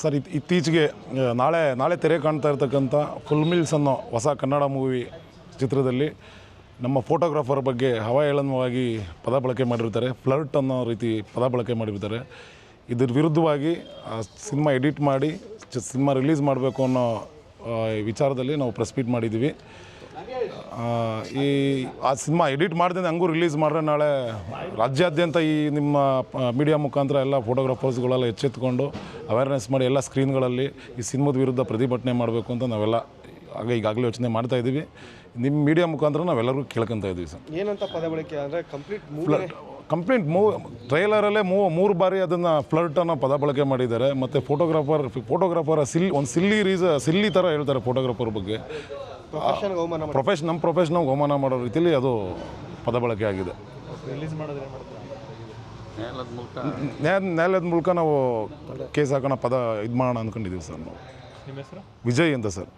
Sir, ಇತ್- ಇತ್ತೀಚೆಗೆ ನಾಳೆ ನಾಳೆ ತೆರೆ ಕಾಣ್ತಾ ಇರತಕ್ಕಂಥ ಫುಲ್ ಮಿಲ್ಸ್ ಅನ್ನೋ ಹೊಸ ಕನ್ನಡ ಮೂವಿ ಚಿತ್ರದಲ್ಲಿ ನಮ್ಮ ಫೋಟೋಗ್ರಾಫರ್ ಬಗ್ಗೆ ಹವಾಯೇಳನವಾಗಿ ಪದ ಬಳಕೆ ಮಾಡಿರ್ತಾರೆ, ಫ್ಲರ್ಟ್ ಅನ್ನೋ ರೀತಿ ಪದ ಬಳಕೆ ಮಾಡಿರ್ತಾರೆ. ಇದ್ರ ವಿರುದ್ಧವಾಗಿ ಸಿನಿಮಾ ಎಡಿಟ್ ಮಾಡಿ ಸಿನಿಮಾ ರಿಲೀಸ್ ಮಾಡಬೇಕು ಅನ್ನೋ ವಿಚಾರದಲ್ಲಿ ನಾವು ಪ್ರೆಸ್ ಮೀಟ್ ಮಾಡಿದ್ದೀವಿ. ಈ ಆ ಸಿನಿಮಾ ಎಡಿಟ್ ಮಾಡ್ದೆ ಹಂಗೂ ರಿಲೀಸ್ ಮಾಡ್ರೆ ನಾಳೆ ರಾಜ್ಯಾದ್ಯಂತ ಈ ನಿಮ್ಮ ಮೀಡಿಯಾ ಮುಖಾಂತರ ಎಲ್ಲ ಫೋಟೋಗ್ರಾಫರ್ಸ್ಗಳೆಲ್ಲ ಎಚ್ಚೆತ್ಕೊಂಡು ಅವೇರ್ನೆಸ್ ಮಾಡಿ ಎಲ್ಲ ಸ್ಕ್ರೀನ್ಗಳಲ್ಲಿ ಈ ಸಿನಿಮಾದ ವಿರುದ್ಧ ಪ್ರತಿಭಟನೆ ಮಾಡಬೇಕು ಅಂತ ನಾವೆಲ್ಲ ಆಗ ಈಗಾಗಲೇ ಯೋಚನೆ ಮಾಡ್ತಾ ಇದ್ದೀವಿ. ನಿಮ್ಮ ಮೀಡಿಯಾ ಮುಖಾಂತರ ನಾವೆಲ್ಲರಿಗೂ ಕೇಳ್ಕೊತಾ ಇದ್ದೀವಿ ಸರ್. ಏನಂತ ಪದಬಳಕೆ ಅಂದರೆ ಕಂಪ್ಲೀಟ್ ಮೂವಿ ಕಂಪ್ಲೀಟ್ ಮೂ ಟ್ರೈಲರಲ್ಲೇ ಮೂ ಮೂರು ಬಾರಿ ಅದನ್ನು ಫ್ಲರ್ಟ್ ಅನ್ನೋ ಪದ ಬಳಕೆ ಮಾಡಿದ್ದಾರೆ. ಮತ್ತು ಫೋಟೋಗ್ರಾಫರ್ ಫೋಟೋಗ್ರಾಫರ್ ಸಿಲ್ ಒಂದು ಸಿಲ್ಲಿ ರೀಸ ಸಿಲ್ಲಿ ಥರ ಹೇಳ್ತಾರೆ ಫೋಟೋಗ್ರಾಫರ್ ಬಗ್ಗೆ. ಪ್ರೊಫೆಷನ್ ನಮ್ಮ ಪ್ರೊಫೆಷನ್ ಅವಮಾನ ಮಾಡೋ ರೀತಿಯಲ್ಲಿ ಅದು ಪದ ಬಳಕೆ ಆಗಿದೆ ನ್ಯಾಯ ನ್ಯಾಯಾಲಯದ ಮೂಲಕ ನಾವು ಕೇಸ್ ಹಾಕೋಣ ಪದ ಇದು ಮಾಡೋಣ ಅಂದ್ಕೊಂಡಿದ್ದೀವಿ ಸರ್ ನಾವು. ನಿಮ್ಮ ಹೆಸರು? ವಿಜಯ್ ಅಂತ ಸರ್.